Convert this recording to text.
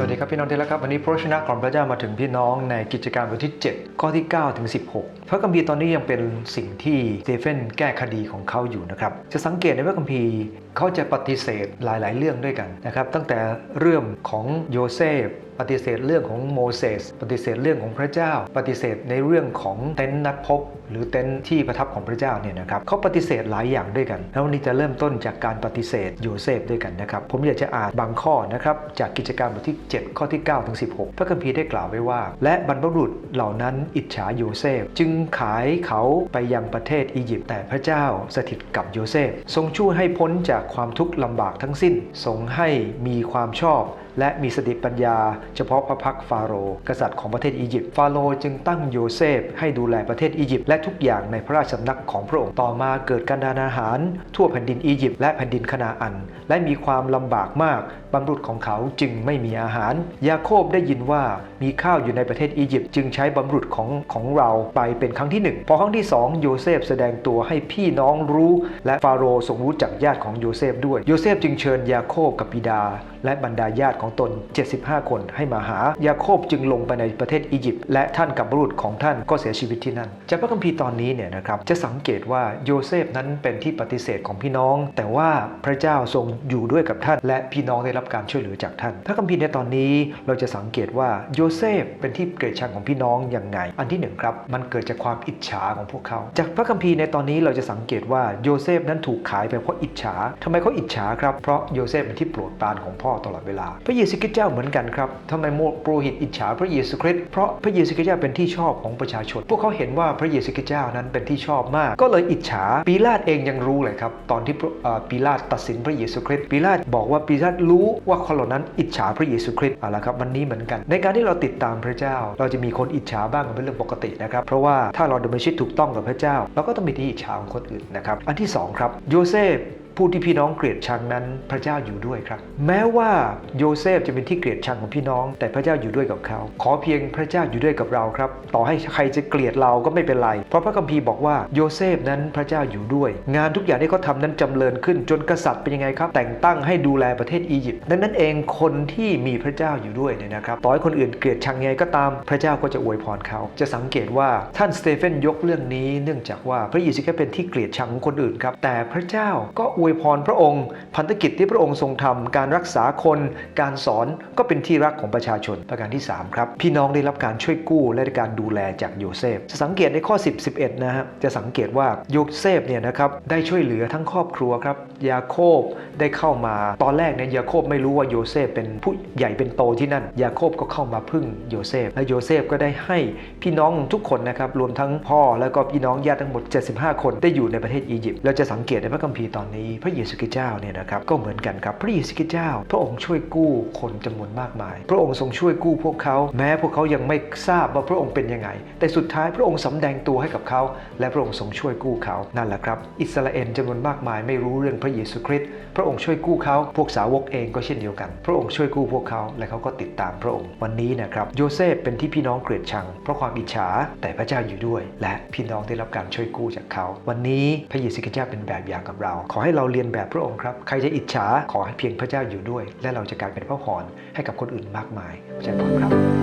สวัสดีครับพี่น้องที่รักครับ วันนี้พระชนะของพระเจ้ามาถึงพี่น้องในกิจการบทที่ 7 ข้อที่ 9 ถึง 16 พระคัมภีร์ตอนนี้ยังเป็นสิ่งที่สเตเฟนแก้คดีของเขาอยู่นะครับ จะสังเกตในพระคัมภีร์เขาจะปฏิเสธหลาย ๆ เรื่องด้วยกันนะครับ ตั้งแต่เรื่องของโยเซฟ ปฏิเสธเรื่องของโมเสสปฏิเสธเรื่องของพระเจ้า ปฏิเสธในเรื่องของเต็นท์นัดพบ หรือเต็นท์ที่ประทับของพระเจ้าเนี่ยนะครับเขาปฏิเสธหลายอย่างด้วยกัน แล้ววันนี้จะเริ่มต้นจากการปฏิเสธโยเซฟด้วยกันนะครับ ผมอยากจะอ่านบางข้อนะครับจากกิจการบทที่ 7 ข้อที่9ถึง16 พระคัมภีร์ได้กล่าวไว้ว่า และบรรพบุรุษเหล่านั้นอิจฉาโยเซฟ จึงขายเขาไปยังประเทศอียิปต์แต่พระเจ้าสถิตกับโยเซฟ ทรงช่วยให้พ้นจากความทุกข์ลำบากทั้งสิ้นทรงให้มีความชอบและมีสติปัญญาเฉพาะพระพักฟาโรห์กษัตริย์ของประเทศอียิปต์ฟาโรห์จึงตั้งโยเซฟให้ดูแลประเทศอียิปต์และทุกอย่างในพระราชสำนักของพระองค์ต่อมาเกิดการดานอาหาร ทั่วแผ่นดินอียิปต์และแผ่นดินคนาอัน และมีความลำบากมากบรรพุษของเขาจึงไม่มีอาหาร ยาโคบได้ยินว่ามีข้าวอยู่ในประเทศอียิปต์จึงใช้บรรพุษของของเราไปเป็นครั้งที่หนึ่งพอครั้งที่สองโยเซฟแสดงตัวให้พี่น้องรู้ และฟาโรห์ทรงรู้จักญาติของโยเซฟด้วยโยเซฟจึงเชิญยาโคบกับบิดา และบรรดาญาติของตน 75 คนให้มาหายาโคบจึงลงไปในประเทศอียิปต์และท่านกับบุรุษของท่านก็เสียชีวิตที่นั่นจากพระคัมภีร์ตอนนี้เนี่ยนะครับจะสังเกตว่าโยเซฟนั้นเป็นที่ปฏิเสธของพี่น้อง แต่ว่าพระเจ้าทรงอยู่ด้วยกับท่าน และพี่น้องได้รับการช่วยเหลือจากท่าน พระคัมภีร์ในตอนนี้เราจะสังเกตว่าโยเซฟเป็นที่เกลียดชังของพี่น้องอย่างไง อันที่หนึ่งครับมันเกิดจากความอิจฉาของพวกเขา จากพระคัมภีร์ในตอนนี้เราจะสังเกตว่าโยเซฟนั้นถูกขายไปเพราะอิจฉาทำไมเขาอิจฉาครับเพราะโยเซฟเป็นที่โปรดปรานของพ่อตลอดเวลา พระเยซูคริสต์เจ้าเหมือนกันครับทำไมโมปรหิตอิจฉาพระเยซูคริสต์เพราะพระเยซูคริสต์เป็นที่ชอบของประชาชน พวกเขาเห็นว่าพระเยซูคริสต์เจ้านั้นเป็นที่ชอบมาก ก็เลยอิจฉาปีลาตเองยังรู้เลยครับตอนที่ปีลาตตัดสินพระเยซูคริสต์ปีลาตบอกว่าปีลาตรู้ว่าคนเหล่านั้นอิจฉาพระเยซูคริสต์เอาละครับวันนี้เหมือนกัน ในการที่เราติดตามพระเจ้า เราจะมีคนอิจฉาบ้างเป็นเรื่องปกตินะครับเพราะว่าถ้าเราดำเนินชีวิตถูกต้องกับพระเจ้าเราก็ต้องมีที่อิจฉาของคนอื่นนะครับอันที่สองครับโยเซฟ ผู้ที่พี่น้องเกลียดชังนั้น พระเจ้าอยู่ด้วยครับ แม้ว่าโยเซฟจะเป็นที่เกลียดชังของพี่น้อง แต่พระเจ้าอยู่ด้วยกับเขา ขอเพียงพระเจ้าอยู่ด้วยกับเราครับ ต่อให้ใครจะเกลียดเราก็ไม่เป็นไร เพราะพระคัมภีร์บอกว่าโยเซฟนั้นพระเจ้าอยู่ด้วย งานทุกอย่างที่เขาทำนั้นจำเริญขึ้นจนกษัตริย์เป็นยังไงครับ แต่งตั้งให้ดูแลประเทศอียิปต์ดังนั้นเองคนที่มีพระเจ้าอยู่ด้วยเนี่ยนะครับต่อให้คนอื่นเกลียดชังยังไงก็ตาม พระเจ้าก็จะอวยพรเขา จะสังเกตว่าท่านสเตเฟนยกเรื่องนี้ เนื่องจากว่าพระเยซูแค่เป็นที่เกลียดชังของคนอื่นครับแต่พระเจ้าก็อวยพรพระองค์ พันธกิจที่พระองค์ทรงทำการรักษาคน การสอนก็เป็นที่รักของประชาชนประการที่ 3 ครับ พี่น้องได้รับการช่วยกู้และการดูแลจากโยเซฟ จะสังเกตในข้อ 10 11 นะฮะจะสังเกตว่าโยเซฟเนี่ยนะครับได้ช่วยเหลือทั้งครอบครัวครับยาโคบได้เข้ามาตอนแรกเนี่ยยาโคบไม่รู้ว่าโยเซฟเป็นผู้ใหญ่เป็นโตที่นั่นยาโคบก็เข้ามาพึ่งโยเซฟและโยเซฟก็ได้ให้พี่น้องทุกคนนะครับรวมทั้งพ่อแล้วก็พี่น้องญาติทั้งหมด 75 คนได้อยู่ในประเทศอียิปต์เราจะสังเกตในพระคัมภีร์ตอนนี้พระเยซูคริสต์เจ้าเนี่ยนะครับก็เหมือนกันครับพระเยซูคริสต์เจ้า พระองค์ช่วยกู้คนจำนวนมากมาย พระองค์ทรงช่วยกู้พวกเขา แม้พวกเขายังไม่ทราบว่าพระองค์เป็นยังไง แต่สุดท้ายพระองค์สำแดงตัวให้กับเขา และพระองค์ทรงช่วยกู้เขานั่นแหละครับ อิสราเอลจำนวนมากมายไม่รู้เรื่องพระเยซูคริสต์พระองค์ช่วยกู้เขา พวกสาวกเองก็เช่นเดียวกัน พระองค์ช่วยกู้พวกเขาและเขาก็ติดตามพระองค์วันนี้นะครับโยเซฟเป็นที่พี่น้องเกลียดชัง เพราะความอิจฉาแต่พระเจ้าอยู่ด้วย และพี่น้องได้รับการช่วยกู้จากเขา วันนี้พระเยซูคริสต์เจ้าเป็นแบบอย่างกับเรา ขอให้เราเรียนแบบพระองค์ครับ ใครจะอิจฉาขอให้เพียงพระเจ้าอยู่ด้วย และเราจะกลายเป็นพระพรให้กับคนอื่นมากมายพระเจ้าพรครับ